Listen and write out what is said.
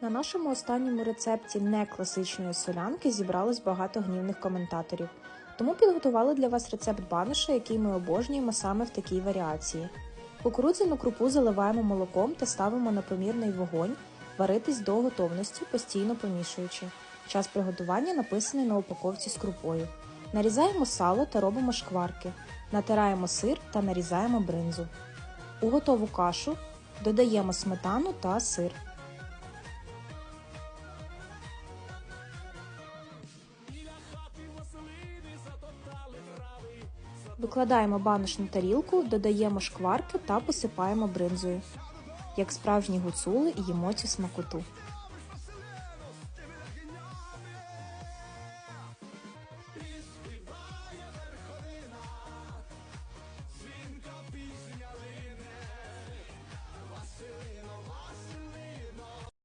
На нашому останньому рецепті некласичної солянки зібралось багато гнівних коментаторів. Тому підготували для вас рецепт баноша, який ми обожнюємо саме в такій варіації. Кукурудзяну крупу заливаємо молоком та ставимо на помірний вогонь варитись до готовності, постійно помішуючи. Час приготування написаний на упаковці з крупою. Нарізаємо сало та робимо шкварки. Натираємо сир та нарізаємо бринзу. У готову кашу додаємо сметану та сир. Викладаємо банош на тарілку, додаємо шкварки та посипаємо бринзою. Як справжні гуцули їмо цю смакоту.